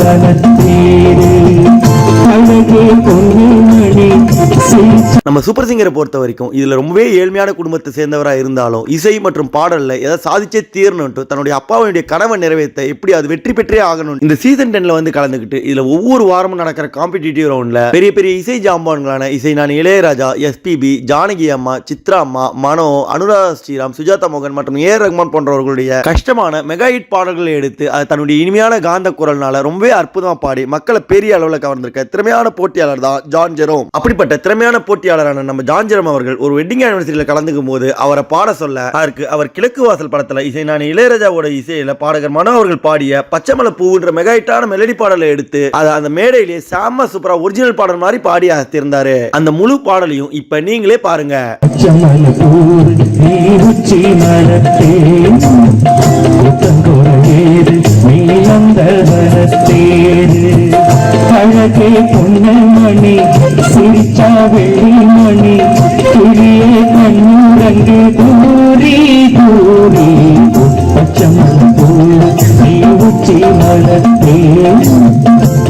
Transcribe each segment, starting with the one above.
வனத்தே அழகே பொன்னில் மணி நம்ம சூப்பர் சிங்கரை பொறுத்த வரைக்கும் இதில் ரொம்பவே ஏழ்மையான குடும்பத்தை சேர்ந்தவராக இருந்தாலும் இசை மற்றும் பாடலில் எதை சாதிச்சே தீரணும்ட்டு தன்னுடைய அப்பாவுடைய கனவை நிறைவேற்ற எப்படி அது வெற்றி பெற்றே ஆகணும் இந்த சீசன் டென்ல வந்து கலந்துக்கிட்டு இதில் ஒவ்வொரு வாரமும் நடக்கிற காம்படிட்டிவ் ரவுண்டில் பெரிய பெரிய இசை ஜாம்பான்களான இசை நான் இளையராஜா எஸ்பிபி ஜானகி அம்மா சித்ரா அம்மா மனோ அனுராதா ஸ்ரீராம் சுஜாதா மோகன் மற்றும் ஏ ரஹ்மான் போன்றவர்களுடைய கஷ்டமான மெகா ஹிட் பாடல்களை எடுத்து அது தன்னுடைய இனிமையான காந்த குரல்னால ரொம்பவே அற்புதமாக பாடி மக்களை பெரிய அளவில் கவர்ந்திருக்க திறமையான போட்டியாளர் தான் ஜான் ஜெரோம். அப்படிப்பட்ட திறமையான போட்டியாளரான நம்ம ஜான்ஜிரம் அவர்கள் ஒரு வெட்டிங் ஆனிவர்சரியில் கலந்துக்கும் போது அவரை பாட சொல்ல அதற்கு அவர் கிழக்கு வாசல் படத்தில் இசை நான் இளையராஜாவோட இசையில பாடகர் மனோ அவர்கள் பாடிய பச்சைமலை பூன்ற மெகாயிட்டான மெலடி பாடலை எடுத்து அதை அந்த மேடையிலேயே சாம சூப்பரா ஒரிஜினல் பாடல் மாதிரி பாடி அசத்திருந்தாரு. அந்த முழு பாடலையும் இப்ப நீங்களே பாருங்க. நீ அழகே பொன்னமணி சிரிச்சா வெள்ளிமணி கிளியே கண்ணூரங்கு கூறி கூறி போல நீ உச்சி மலத்தேன்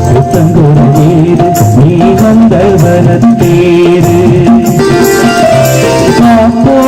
புத்தங்குழலீடு நீ நந்தவனத்தேரு காப்போடு மலராட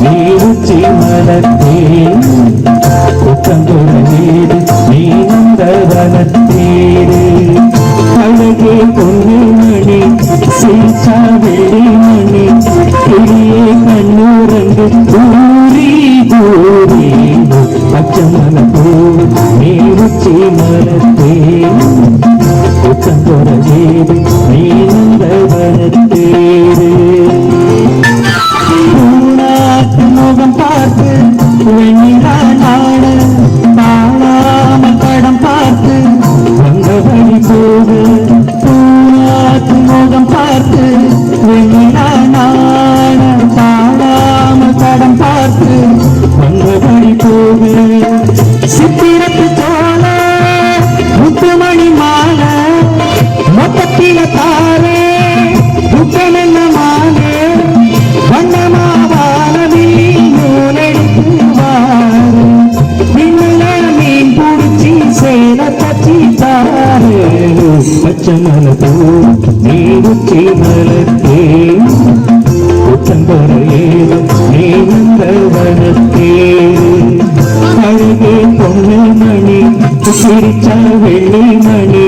நீ உச்சி மலத்தே புத்தங்குற வீடு நீ நந்தவனத்தேரு அழகே பொன்னிமணி சீச்சா வெள்ளிமணி கிளியே கண்ணூரங்கு கூறி கூறி பச்சமன பூ நீ உச்சி பார்த்து வெண்ணிலா படம் பார்த்து வந்தபடி போகு சித்திரத்து தோல முத்துமணி மாலை மொத்தத்தில தாரே முத்தமென்ன மாலை வண்ணமாவானவில் நூலெடுத்து வாரு மின்னல மீன் பிடிச்சி சேல தச்சி தாரு பச்சமல பூ நீ உச்சி மலத்தே புத்தம்பர ஏது நீ நந்தவனத்தேரு அழகே பொங்கல் மணி சிரிச்சா வெள்ளி மணி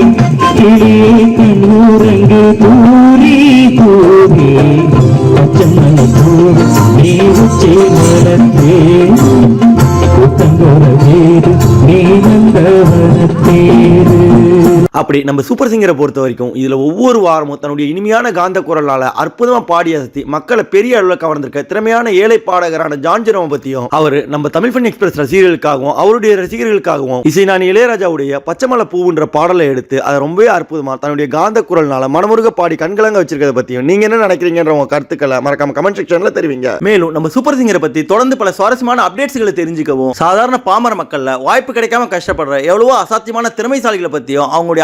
கிளியே கண்ணூரங்கு அப்படி நம்ம சூப்பர் சிங்கரை பொறுத்த வரைக்கும் இதில் ஒவ்வொரு வாரமும் தன்னுடைய இனிமையான காந்த குரலால் அற்புதமாக பாடி அசத்தி மக்களை பெரிய அளவில் கவர்ந்திருக்க திறமையான ஏழை பாடகரான ஜான் பற்றியும் அவர் நம்ம தமிழ் ஃபன் எக்ஸ்பிரஸ் ரசிகர்களுக்காகவும் அவருடைய ரசிகர்களுக்காகவும் இசைஞானி இளையராஜாவுடைய பச்சைமலை பூவுன்ற பாடலை எடுத்து அதை ரொம்பவே அற்புதமாக தன்னுடைய காந்த குரல்னால மனமுருக பாடி கண்கலங்க வச்சிருக்கிறத பற்றியும் நீங்கள் என்ன நினைக்கிறீங்கன்ற உங்கள் கருத்துக்களை மறக்காம கமெண்ட் செக்ஷனில் தெரிவிங்க. மேலும் நம்ம சூப்பர் சிங்கரை பற்றி தொடர்ந்து பல சுவாரஸ்யமான அப்டேட்ஸ்களை தெரிஞ்சுக்கவும் சாதாரண பாமர மக்களில் வாய்ப்பு கிடைக்காம கஷ்டப்படுற எவ்வளவோ அசாத்தியமான திறமைசாலிகளை பற்றியும் அவங்களுடைய